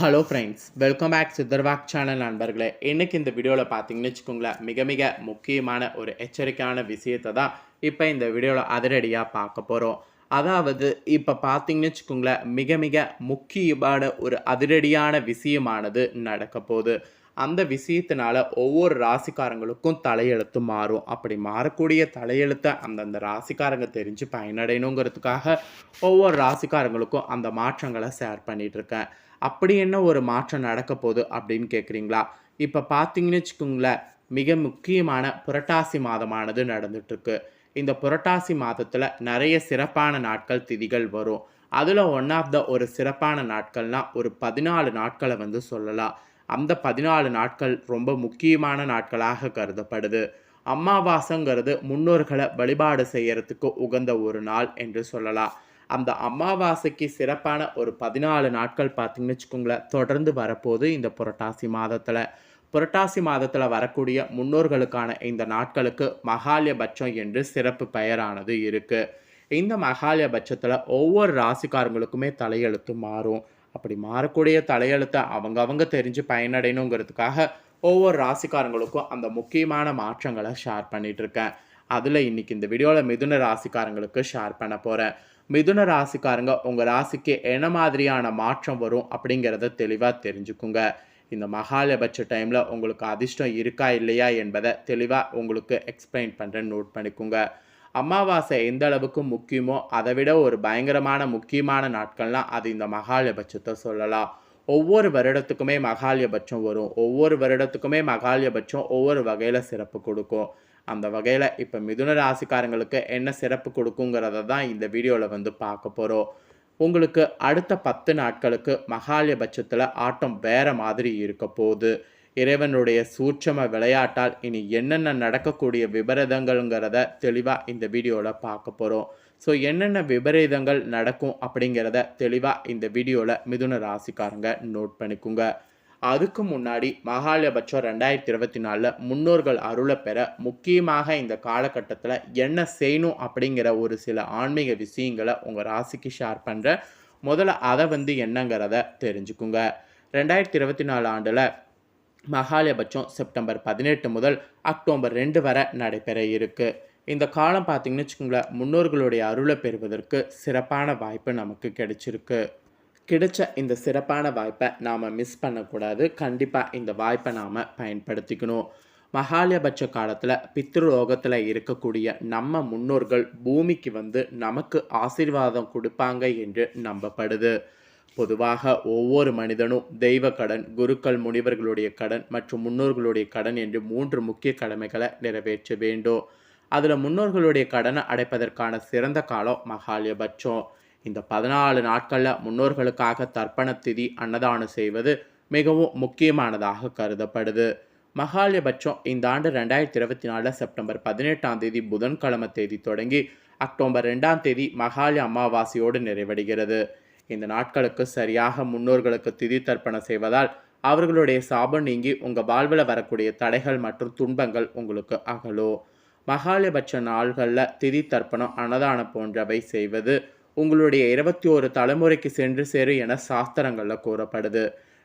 Hello friends welcome back Sitharvak channel நண்பர்களே. இன்றைக்கி இந்த வீடியோவில் பார்த்தீங்கன்னு வச்சுக்கோங்களேன் மிக மிக முக்கியமான ஒரு எச்சரிக்கையான விஷயத்தை தான் இப்போ இந்த வீடியோவில் அதிரடியாக பார்க்க போகிறோம் அதாவது இப்போ பார்த்தீங்கன்னு வச்சுக்கோங்களேன் மிக மிக முக்கியமான ஒரு அதிரடியான விஷயமானது நடக்க போகுது. அந்த விஷயத்தினால ஒவ்வொரு ராசிக்காரங்களுக்கும் தலையெழுத்து மாறும். அப்படி மாறக்கூடிய தலையெழுத்தை அந்தந்த ராசிக்காரங்க தெரிஞ்சு பயனடையணுங்கிறதுக்காக ஒவ்வொரு ராசிக்காரங்களுக்கும் அந்த மாற்றங்களை ஷேர் பண்ணிகிட்ருக்கேன் அப்படி என்ன ஒரு மாற்றம் நடக்க போகுது அப்படின்னு கேட்குறீங்களா இப்போ பார்த்தீங்கன்னு வச்சுக்கோங்களேன் மிக முக்கியமான புரட்டாசி மாதமானது நடந்துட்டுருக்கு. இந்த புரட்டாசி மாதத்தில் நிறைய சிறப்பான நாட்கள் திதிகள் வரும். அதில் ஒன் ஆஃப் த ஒரு சிறப்பான நாட்கள்னால் ஒரு பதினாலு நாட்களை வந்து சொல்லலாம். அந்த பதினாலு நாட்கள் ரொம்ப முக்கியமான நாட்களாக கருதப்படுது. அமாவாசைங்கிறது முன்னோர்களை வழிபாடு செய்யறதுக்கு உகந்த ஒரு நாள் என்று சொல்லலாம். அந்த அமாவாசைக்கு சிறப்பான ஒரு பதினாலு நாட்கள் பார்த்தீங்கன்னு வச்சுக்கோங்களேன் தொடர்ந்து வரப்போகுது இந்த புரட்டாசி மாதத்தில். புரட்டாசி மாதத்தில் வரக்கூடிய முன்னோர்களுக்கான இந்த நாட்களுக்கு மகாலயபட்சம் என்று சிறப்பு பெயரானது இருக்குது இந்த மகாலயபட்சத்தில் ஒவ்வொரு ராசிக்காரங்களுக்குமே தலையெழுத்து மாறும். அப்படி மாறக்கூடிய தலையெழுத்தை அவங்க அவங்க தெரிஞ்சு பயனடையணுங்கிறதுக்காக ஒவ்வொரு ராசிக்காரங்களுக்கும் அந்த முக்கியமான மாற்றங்களை ஷேர் பண்ணிகிட்ருக்கேன் அதில் இன்னைக்கு இந்த வீடியோவில் மிதுன ராசிக்காரங்களுக்கு ஷேர் பண்ண போகிறேன் மிதுன ராசிக்காரங்க உங்கள் ராசிக்கு என்ன மாதிரியான மாற்றம் வரும் அப்படிங்கிறத தெளிவாக தெரிஞ்சுக்குங்க. இந்த மகாலபட்ச டைமில் உங்களுக்கு அதிர்ஷ்டம் இருக்கா இல்லையா என்பதை தெளிவாக உங்களுக்கு எக்ஸ்பிளைன் பண்ணுறேன் நோட் பண்ணிக்கோங்க. அமாவாசை எந்த அளவுக்கு முக்கியமோ அதை விட ஒரு பயங்கரமான முக்கியமான நாட்கள்லாம் அது இந்த மகாலபட்சத்தை சொல்லலாம். ஒவ்வொரு வருடத்துக்குமே மகாலயபட்சம் வரும். ஒவ்வொரு வருடத்துக்குமே மகாலயபட்சம் ஒவ்வொரு வகையில் சிறப்பு கொடுக்கும். அந்த வகையில் இப்போ மிதுன ராசிக்காரங்களுக்கு என்ன சிறப்பு கொடுக்குங்கிறத தான் இந்த வீடியோவில் வந்து பார்க்க போகிறோம் உங்களுக்கு அடுத்த பத்து நாட்களுக்கு மகாலயபட்சத்தில் ஆட்டம் வேறு மாதிரி இருக்க போகுது. இறைவனுடைய சூட்சம விளையாட்டால் இனி என்னென்ன நடக்கக்கூடிய விபரீதங்கள்ங்கிறத தெளிவாக இந்த வீடியோவில் பார்க்க போகிறோம் ஸோ என்னென்ன விபரீதங்கள் நடக்கும் அப்படிங்கிறத தெளிவாக இந்த வீடியோவில் மிதுன ராசிக்காரங்க நோட் பண்ணிக்கோங்க. அதுக்கு முன்னாடி மகாலபட்சம் ரெண்டாயிரத்தி இருபத்தி நாலில் முன்னோர்கள் அருளை பெற முக்கியமாக இந்த காலகட்டத்தில் என்ன செய்யணும் அப்படிங்கிற ஒரு சில ஆன்மீக விஷயங்களை உங்கள் ராசிக்கு ஷேர் பண்ணுறேன் முதல்ல அதை வந்து என்னங்கிறத தெரிஞ்சுக்குங்க. ரெண்டாயிரத்தி இருபத்தி நாலு ஆண்டில் மகாலபட்சம் செப்டம்பர் பதினெட்டு முதல் அக்டோபர் ரெண்டு வரை நடைபெற இருக்குது இந்த காலம் பார்த்தீங்கன்னு வச்சுக்கோங்களேன் முன்னோர்களுடைய அருளை பெறுவதற்கு சிறப்பான வாய்ப்பு நமக்கு கிடைச்சிருக்கு. கிடைச்ச இந்த சிறப்பான வாய்ப்பை நாம் மிஸ் பண்ணக்கூடாது. கண்டிப்பாக இந்த வாய்ப்பை நாம் பயன்படுத்திக்கணும். மகாலயபட்ச காலத்தில் பித்ருலோகத்தில் இருக்கக்கூடிய நம்ம முன்னோர்கள் பூமிக்கு வந்து நமக்கு ஆசீர்வாதம் கொடுப்பாங்க என்று நம்பப்படுது. பொதுவாக ஒவ்வொரு மனிதனும் தெய்வ கடன் குருக்கள் முனிவர்களுடைய கடன் மற்றும் முன்னோர்களுடைய கடன் என்று மூன்று முக்கிய கடமைகளை நிறைவேற்ற வேண்டும். அதில் முன்னோர்களுடைய கடனை அடைப்பதற்கான சிறந்த காலம் மகாலயபட்சம். இந்த பதினாலு நாட்களில் முன்னோர்களுக்காக தர்ப்பண திதி அன்னதானம் செய்வது மிகவும் முக்கியமானதாக கருதப்படுது. மகாலயபட்சம் இந்த ஆண்டு ரெண்டாயிரத்தி இருபத்தி நாலில் செப்டம்பர் பதினெட்டாம் தேதி புதன்கிழமை தேதி தொடங்கி அக்டோபர் ரெண்டாம் தேதி மகாலய அமாவாசையோடு நிறைவடைகிறது. இந்த நாட்களுக்கு சரியாக முன்னோர்களுக்கு திதி தர்ப்பணம் செய்வதால் அவர்களுடைய சாபம் நீங்கி உங்கள் வாழ்வில் வரக்கூடிய தடைகள் மற்றும் துன்பங்கள் உங்களுக்கு அகலும். மகாலயபட்ச நாள்களில் திதி தர்ப்பணம் அன்னதானம் போன்றவை செய்வது உங்களுடைய இருபத்தி ஒரு தலைமுறைக்கு சென்று சேரும் என சாஸ்திரங்களில் கூறப்படுது.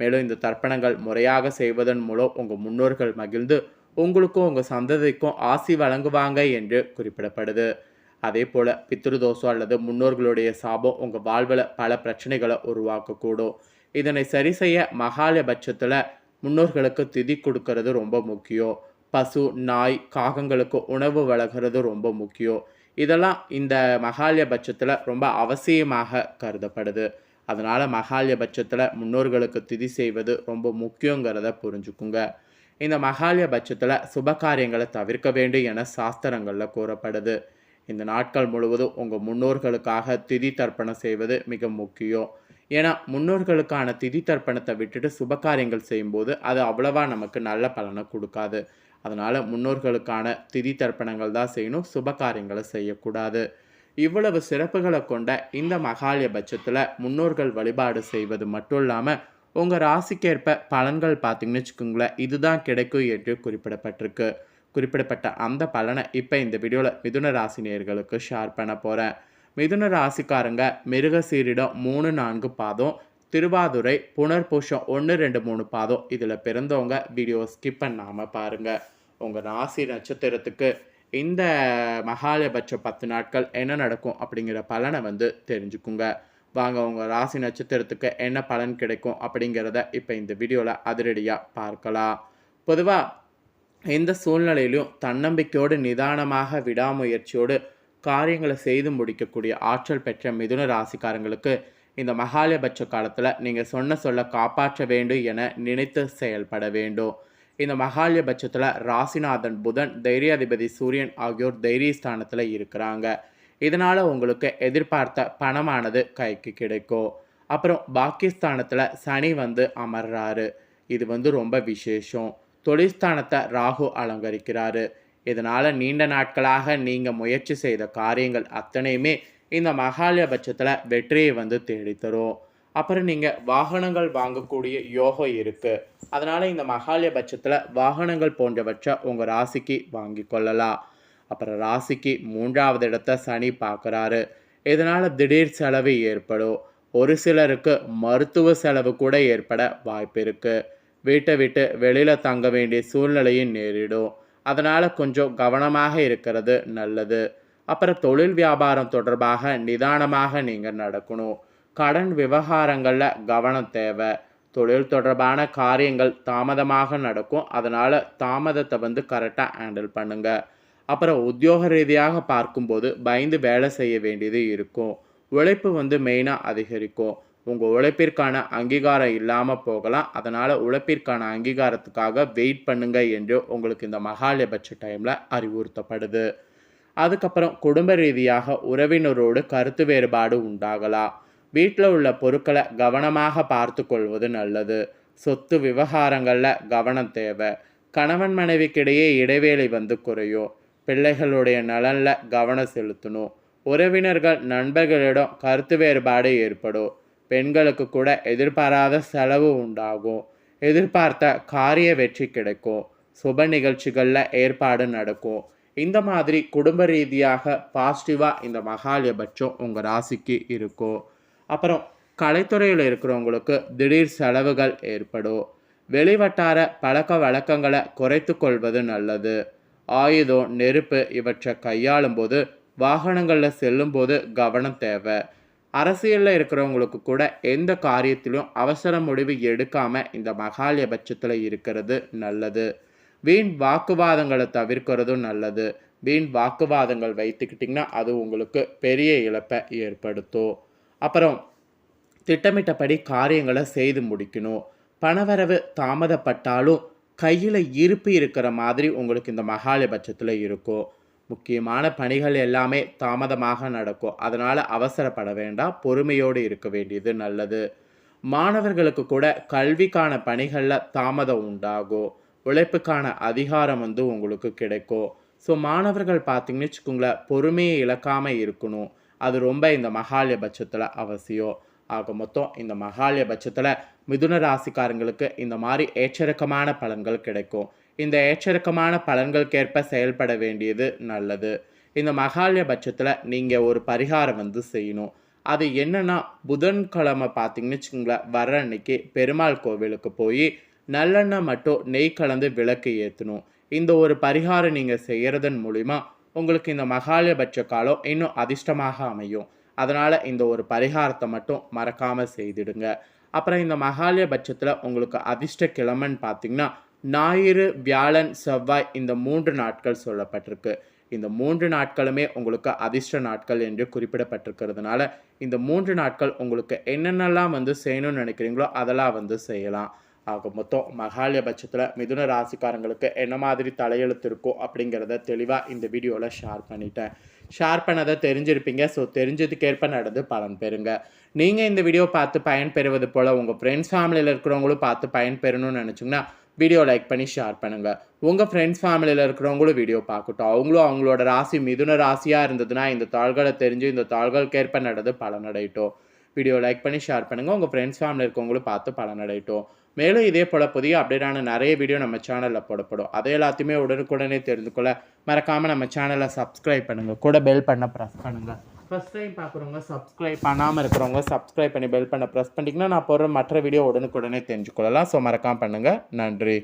மேலும் இந்த தர்ப்பணங்கள் முறையாக செய்வதன் மூலம் உங்கள் முன்னோர்கள் மகிழ்ந்து உங்களுக்கும் உங்கள் சந்ததிக்கும் ஆசி வழங்குவாங்க என்று குறிப்பிடப்படுது. அதே போல் பித்ருதோஷம் அல்லது முன்னோர்களுடைய சாபம் உங்கள் வாழ்வில் பல பிரச்சனைகளை உருவாக்கக்கூடும். இதனை சரி செய்ய மகாலபட்சத்தில் முன்னோர்களுக்கு திதி கொடுக்கறது ரொம்ப முக்கியம். பசு நாய் காகங்களுக்கு உணவு வழங்குறது ரொம்ப முக்கியம். இதெல்லாம் இந்த மகாலயபட்சத்தில் ரொம்ப அவசியமாக கருதப்படுது. அதனால் மகாலயபட்சத்தில் முன்னோர்களுக்கு திதி செய்வது ரொம்ப முக்கியங்கிறத புரிஞ்சுக்குங்க. இந்த மகாலயபட்சத்தில் சுப காரியங்களை தவிர்க்க வேண்டும் என சாஸ்திரங்களில் கூறப்படுது. இந்த நாட்கள் முழுவதும் உங்கள் முன்னோர்களுக்காக திதி தர்ப்பணம் செய்வது மிக முக்கியம். ஏன்னா முன்னோர்களுக்கான திதி தர்ப்பணத்தை விட்டுட்டு சுப காரியங்கள் செய்யும்போது அது அவ்வளவா நமக்கு நல்ல பலனை கொடுக்காது. அதனால் முன்னோர்களுக்கான திதி தர்ப்பணங்கள் தான் செய்யணும் சுப காரியங்களை செய்யக்கூடாது. இவ்வளவு சிறப்புகளை கொண்ட இந்த மகாலய பட்சத்தில் முன்னோர்கள் வழிபாடு செய்வது மட்டும் இல்லாமல் உங்கள் ராசிக்கேற்ப பலன்கள் பார்த்தீங்கன்னு வச்சுக்கோங்களேன் இதுதான் கிடைக்கும் என்று குறிப்பிடப்பட்டிருக்கு. குறிப்பிடப்பட்ட அந்த பலனை இப்போ இந்த வீடியோவில் மிதுன ராசினியர்களுக்கு ஷேர் பண்ண போகிறேன் மிதுன ராசிக்காரங்க மிருக சீரிடம் மூணு நான்கு பாதம் திருவாதுரை புனர்பூஷம் ஒன்று ரெண்டு மூணு பாதம். இதில் பிறந்தவங்க. வீடியோ ஸ்கிப் பண்ணாமல் பாருங்கள் உங்கள் ராசி நட்சத்திரத்துக்கு இந்த மகாலபட்ச பத்து நாட்கள் என்ன நடக்கும் அப்படிங்கிற பலனை வந்து தெரிஞ்சுக்குங்க. வாங்க உங்கள் ராசி நட்சத்திரத்துக்கு என்ன பலன் கிடைக்கும் அப்படிங்கிறத இப்போ இந்த வீடியோவில் அதிரடியாக பார்க்கலாம். பொதுவாக எந்த சூழ்நிலையிலும் தன்னம்பிக்கையோடு நிதானமாக விடாமுயற்சியோடு காரியங்களை செய்து முடிக்கக்கூடிய ஆற்றல் பெற்ற மிதுன ராசிக்காரங்களுக்கு இந்த மகாலயபட்ச காலத்தில் நீங்கள் சொன்ன சொல்ல காப்பாற்ற வேண்டும் என நினைத்து செயல்பட வேண்டும். இந்த மகாலயபட்சத்தில் ராசிநாதன் புதன் தைரியாதிபதி சூரியன் ஆகியோர் தைரியஸ்தானத்தில் இருக்கிறாங்க. இதனால் உங்களுக்கு எதிர்பார்த்த பணமானது கைக்கு கிடைக்கும். அப்புறம் பாக்கியஸ்தானத்தில் சனி வந்து அமர்றாரு. இது வந்து ரொம்ப விசேஷம். தொழிற்ஸ்தானத்தை ராகு அலங்கரிக்கிறாரு. இதனால் நீண்ட நாட்களாக நீங்கள் முயற்சி செய்த காரியங்கள் அத்தனையுமே இந்த மகாலயபட்சத்தில் வெற்றியை வந்து தேடித்தரும். அப்புறம் நீங்கள் வாகனங்கள் வாங்கக்கூடிய யோகம் இருக்குது அதனால் இந்த மகாலயபட்சத்தில் வாகனங்கள் போன்றவற்றை உங்கள் ராசிக்கு வாங்கி கொள்ளலாம். அப்புறம் ராசிக்கு மூன்றாவது இடத்த சனி பார்க்குறாரு. இதனால் திடீர் செலவு ஏற்படும். ஒரு சிலருக்கு மருத்துவ செலவு கூட ஏற்பட வாய்ப்பு இருக்குது வீட்டை விட்டு வெளியில் தங்க வேண்டிய சூழ்நிலையும் நேரிடும். அதனால் கொஞ்சம் கவனமாக இருக்கிறது நல்லது. அப்புறம் தொழில் வியாபாரம் தொடர்பாக நிதானமாக நீங்கள் நடக்கணும். கடன் விவகாரங்களில் கவனம் தேவை. தொழில் தொடர்பான காரியங்கள் தாமதமாக நடக்கும். அதனால் தாமதத்தை வந்து கரெக்டாக ஹேண்டில் பண்ணுங்கள் அப்புறம் உத்தியோக ரீதியாக பார்க்கும்போது பயந்து வேலை செய்ய வேண்டியது இருக்கும். உழைப்பு வந்து மெயினாக அதிகரிக்கும். உங்கள் உழைப்பிற்கான அங்கீகாரம் இல்லாமல் போகலாம். அதனால் உழைப்பிற்கான அங்கீகாரத்துக்காக வெயிட் பண்ணுங்க என்று உங்களுக்கு இந்த மகாலயபட்ச டைமில் அறிவுறுத்தப்படுது. அதுக்கப்புறம் குடும்ப ரீதியாக உறவினரோடு கருத்து வேறுபாடு உண்டாகலாம் வீட்டில் உள்ள பொருட்களை கவனமாக பார்த்து கொள்வது நல்லது. சொத்து விவகாரங்களில் கவனம் தேவை. கணவன் மனைவிக்கிடையே இடைவேளை வந்து குறையும் பிள்ளைகளுடைய நலனில் கவனம் செலுத்தணும். உறவினர்கள் நண்பர்களிடம் கருத்து வேறுபாடு ஏற்படும் பெண்களுக்கு கூட எதிர்பாராத செலவு உண்டாகும். எதிர்பார்த்த காரிய வெற்றி கிடைக்கும். சுப நிகழ்ச்சிகளில் ஏற்பாடு நடக்கும். இந்த மாதிரி குடும்ப ரீதியாக பாசிட்டிவாக இந்த மகாலயபட்சம் உங்கள் ராசிக்கு இருக்கும். அப்புறம் கலைத்துறையில் இருக்கிறவங்களுக்கு திடீர் செலவுகள் ஏற்படும். வெளிவட்டார பழக்க வழக்கங்களை குறைத்து கொள்வது நல்லது. ஆயுதம் நெருப்பு இவற்றை கையாளும் போது வாகனங்களில் செல்லும்போது கவனம் தேவை. அரசியலில் இருக்கிறவங்களுக்கு கூட எந்த காரியத்திலும் அவசர முடிவு எடுக்காமல் இந்த மகாலயபட்சத்தில் இருக்கிறது நல்லது. வீண் வாக்குவாதங்களை தவிர்க்கிறதும் நல்லது. வீண் வாக்குவாதங்கள் வைத்துக்கிட்டிங்கன்னா அது உங்களுக்கு பெரிய இழப்பை ஏற்படுத்தும். அப்புறம் திட்டமிட்டபடி காரியங்களை செய்து முடிக்கணும். பணவரவு தாமதப்பட்டாலும் கையில் இருப்பு இருக்கிற மாதிரி உங்களுக்கு இந்த மகாலிபட்சத்தில் இருக்கும். முக்கியமான பணிகள் எல்லாமே தாமதமாக நடக்கும். அதனால் அவசரப்பட வேண்டாம். பொறுமையோடு இருக்க வேண்டியது நல்லது. மாணவர்களுக்கு கூட கல்விக்கான பணிகளில் தாமதம் உண்டாகும். உழைப்புக்கான அதிகாரம் வந்து உங்களுக்கு கிடைக்கும் ஸோ மாணவர்கள் பார்த்தீங்கன்னு வச்சுக்கோங்களேன் பொறுமையை இழக்காமல் இருக்கணும். அது ரொம்ப இந்த மகாலயபட்சத்தில் அவசியம். ஆக மொத்தம் இந்த மகாலயபட்சத்தில் மிதுன ராசிக்காரங்களுக்கு இந்த மாதிரி ஏச்சரக்கமான பலன்கள் கிடைக்கும். இந்த ஏச்சரக்கமான பலன்களுக்கேற்ப செயல்பட வேண்டியது நல்லது. இந்த மகாலயபட்சத்தில் நீங்கள் ஒரு பரிகாரம் வந்து செய்யணும். அது என்னென்னா புதன்கிழமை பார்த்தீங்கன்னு வச்சுக்கோங்களேன் வர அன்னைக்கு பெருமாள் கோவிலுக்கு போய் நல்லெண்ணெய் மட்டும் நெய் கலந்து விளக்கு ஏற்றணும் இந்த ஒரு பரிகாரம் நீங்கள் செய்கிறதன் மூலிமா உங்களுக்கு இந்த மகாலயபட்ச காலம் இன்னும் அதிர்ஷ்டமாக அமையும். அதனால் இந்த ஒரு பரிகாரத்தை மட்டும் மறக்காமல் செய்திடுங்க. அப்புறம் இந்த மகாலயபட்சத்தில் உங்களுக்கு அதிர்ஷ்ட கிழமைன்னு பார்த்தீங்கன்னா ஞாயிறு வியாழன் செவ்வாய் இந்த மூன்று நாட்கள் சொல்லப்பட்டிருக்கு. இந்த மூன்று நாட்களுமே உங்களுக்கு அதிர்ஷ்ட நாட்கள் என்று குறிப்பிடப்பட்டிருக்கிறதுனால இந்த மூன்று நாட்கள் உங்களுக்கு என்னென்னலாம் வந்து செய்யணும்னு நினைக்கிறீங்களோ அதெல்லாம் வந்து செய்யலாம். ஆக மொத்தம் மகாலயபட்சத்தில் மிதுன ராசிக்காரங்களுக்கு என்ன மாதிரி தலையெழுத்து இருக்கோ அப்படிங்கிறத தெளிவாக இந்த வீடியோவில் ஷேர் பண்ணிட்டேன். ஷேர் பண்ணதை தெரிஞ்சிருப்பீங்க. ஸோ தெரிஞ்சதுக்கேற்ப நடந்து பலன் பெறுங்க. நீங்கள் இந்த வீடியோ பார்த்து பயன் பெறுவது போல் உங்கள் ஃப்ரெண்ட்ஸ் ஃபேமிலியில் இருக்கிறவங்களும் பார்த்து பயன் பெறணும்னு நினச்சிங்கன்னா வீடியோ லைக் பண்ணி ஷேர் பண்ணுங்கள் உங்கள் ஃப்ரெண்ட்ஸ் ஃபேமிலியில் இருக்கிறவங்களும் வீடியோ பார்க்கட்டும். அவங்களும் அவங்களோட ராசி மிதுன ராசியாக இருந்ததுன்னா இந்த தாள்களை தெரிஞ்சு இந்த தாள்களுக்கேற்ப நடந்து பலனடையட்டும். வீடியோ லைக் பண்ணி ஷேர் பண்ணுங்கள் உங்கள் ஃப்ரெண்ட்ஸ் ஃபேமிலி இருக்கவங்களும் பார்த்து பலனடையட்டும். மேலும் இதே போல் புதிய அப்டேட்டான நிறைய வீடியோ நம்ம சேனலில் போடப்படும். அதை எல்லாத்தையுமே உடனுக்குடனே தெரிந்து கொள்ள மறக்காமல் நம்ம சேனலை சப்ஸ்கிரைப் பண்ணுங்கள் கூட பெல் பண்ண ப்ரெஸ் பண்ணுங்கள் ஃபஸ்ட் டைம் பார்க்குறவங்க சப்ஸ்கிரைப் பண்ணாமல் இருக்கிறவங்க சப்ஸ்கிரைப் பண்ணி பெல் பண்ண ப்ரெஸ் பண்ணிட்டீங்கன்னா நான் போடுற மற்ற வீடியோ உடனுக்குடனே தெரிஞ்சுக்கொள்ளலாம். ஸோ மறக்காம பண்ணுங்கள் நன்றி.